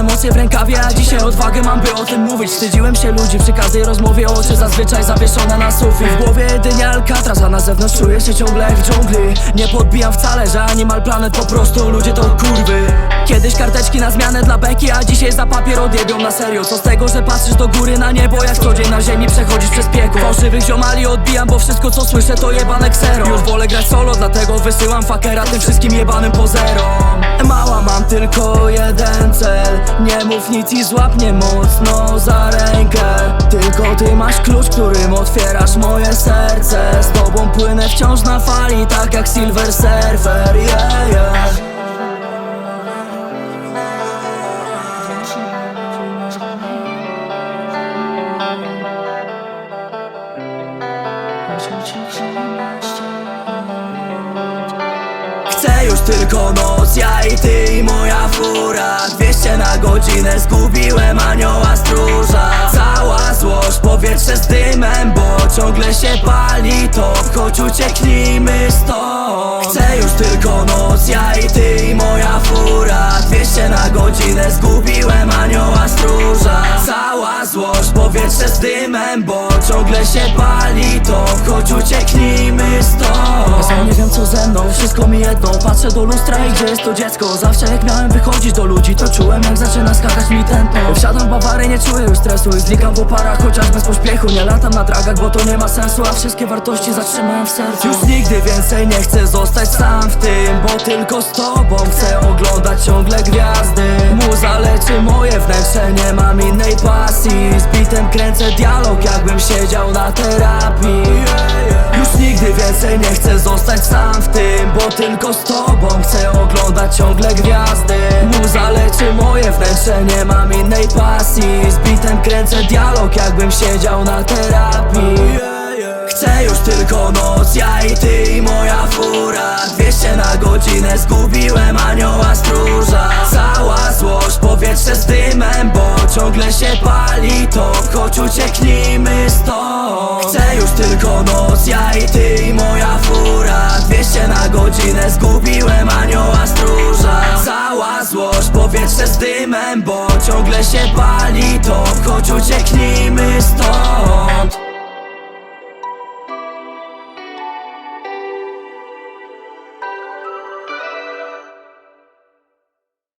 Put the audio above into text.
emocje w rękawie A dzisiaj odwagę mam by o tym mówić. Wstydziłem się ludzi przy każdej rozmowie Oczy zazwyczaj zawieszone na sufit. W głowie jedynie Alcatraz, a na zewnątrz czuję się ciągle jak w dżungli. Nie podbijam wcale, że Animal Planet po prostu ludzie to kurwy Na zmianę dla beki, a dzisiaj za papier odjebią na serio. Co z tego, że patrzysz do góry na niebo Jak co dzień na ziemi przechodzisz przez piekło? Fałszywych ziomali odbijam, bo wszystko co słyszę to jebane ksero. Już wolę grać solo, dlatego wysyłam fakera tym wszystkim jebanym pozerom Mała mam tylko jeden cel. Nie mów nic i złap mnie mocno za rękę. Tylko ty masz klucz, którym otwierasz moje serce. Z tobą płynę wciąż na fali, tak jak Silver Surfer. Yeah. Chcę już tylko noc, ja i ty i moja fura. 200 na godzinę, zgubiłem anioła stróża. Cała złość, powietrze z dymem, bo ciągle się pali to Chodź ucieknijmy godzinę, zgubiłem anioła stróża. Cała złość, powietrze z dymem, bo ciągle się pali to. Chodź ucieknijmy stąd. Ja sam nie wiem co ze mną, wszystko mi jedno. Patrzę do lustra i gdzie jest to dziecko? Zawsze jak miałem wychodzić do ludzi To czułem jak zaczyna skakać mi tempo Wsiadam w Bawary, nie czuję już stresu I znikam w oparach, chociaż bez pośpiechu. Nie latam na dragach, bo to nie ma sensu A wszystkie wartości zatrzymałem w sercu. Już nigdy więcej nie chcę zostać sam w tym Bo tylko z tobą chcę oglądać ciągle gwiazdy Leczy moje wnętrze, nie mam innej pasji. Z bitem kręcę dialog, jakbym siedział na terapii. Już nigdy więcej nie chcę zostać sam w tym Bo tylko z tobą chcę oglądać ciągle gwiazdy. Muza leczy moje wnętrze, nie mam innej pasji. Z bitem kręcę dialog, jakbym siedział na terapii. Chcę już tylko noc, ja i ty i moja fura. 200 na godzinę, zgubiłem anioła dymem, bo ciągle się pali to. Chodź ucieknijmy stąd. Chcę już tylko noc, ja i ty i moja fura. 200 na godzinę, zgubiłem anioła